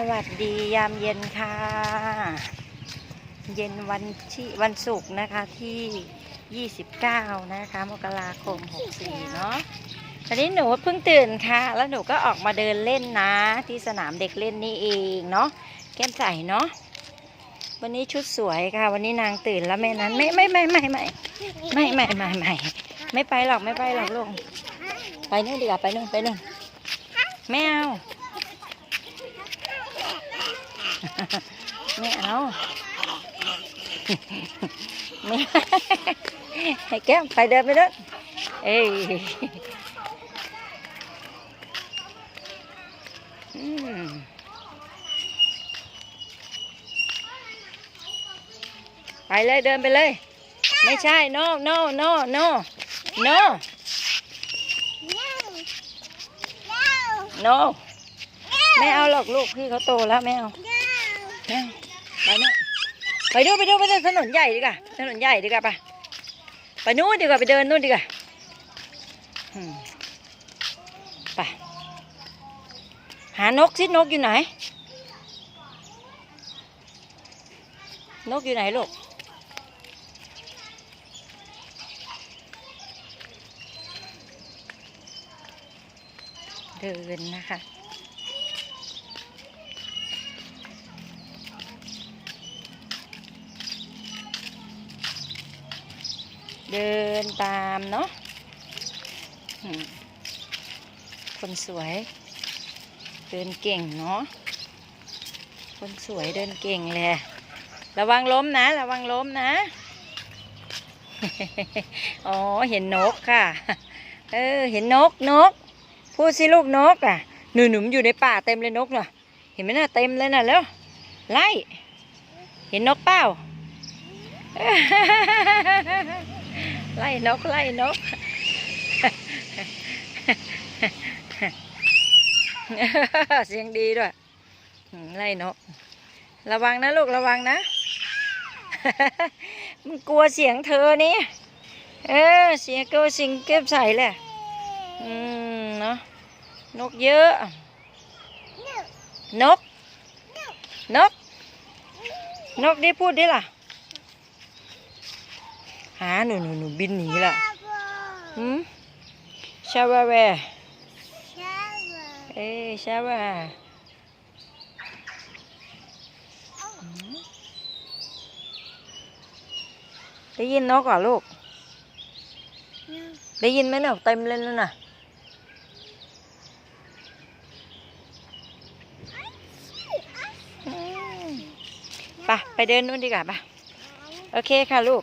สวัสดียามเย็นค่ะ เย็นวันที่วันศุกร์นะคะที่ 29 นะคะมกราคม 64 เนาะตอนนี้หนูเพิ่งตื่นค่ะ แล้วหนูก็ออกมาเดินเล่นนะ ที่สนามเด็กเล่นนี่เองเนาะแก้มใสเนาะวันนี้ชุดสวยค่ะ วันนี้นางตื่นแล้วแม่นั้น ไม่ไม่ไม่ไม่ไม่ไม่ไม่ไม่ไม่ไม่ไปหรอกไม่ไปหรอกลูกไปนู่นดีกว่าไปนู่นไปนู่นไม่เอา ไม่เอาไม่ให้แก้มไปเดินไปเดินเอ้ยอืมไปเลยเดินไปเลย ไม่ใช่ no no no no no no ไม่เอาหรอกลูกพี่เขาโตแล้วไม่เอา ไม่เอาไปนู่นไปดูไปดูไปดูถนนใหญ่ดีกว่าถนนใหญ่ดีกว่าปะไปนู่นดีกว่าไปเดินนู่นดีกว่าไปหานกสินกอยู่ไหน นกอยู่ไหนลูกเดินนะคะ เดินตามเนาะคนสวย เดินเก่งเนาะคนสวยเดินเก่งเลยระวังล้มนะ ระวังล้มนะอ๋อเห็นนกค่ะ เออ เห็นนกนก พูดสิลูกนกอะ หนูหนุ่มอยู่ในป่าเต็มเลยนกเนาะเห็นไหมน่ะเต็มเลยน่ะแล้วไล่ เห็นนกเปล่า ไล่นกไล่นกเสียงดีด้วยไล่นก ระวังนะลูกระวังนะ มันกลัวเสียงเธอนี่เออเสียงกลัวเสิงเก็บใส่แหละอืมเนาะนกเยอะ นก นก นกได้พูดได้ล่ะ หาหนูหนูหนูบินหนีละหืมชาวาแวร์เอ้ยชาวาหืมได้ยินนกเหรอลูก ได้ยินไหมเนี่ยเต็มเลยนั่นน่ะอืมไปไปเดินนู่นดีกว่าไปโอเคค่ะลูก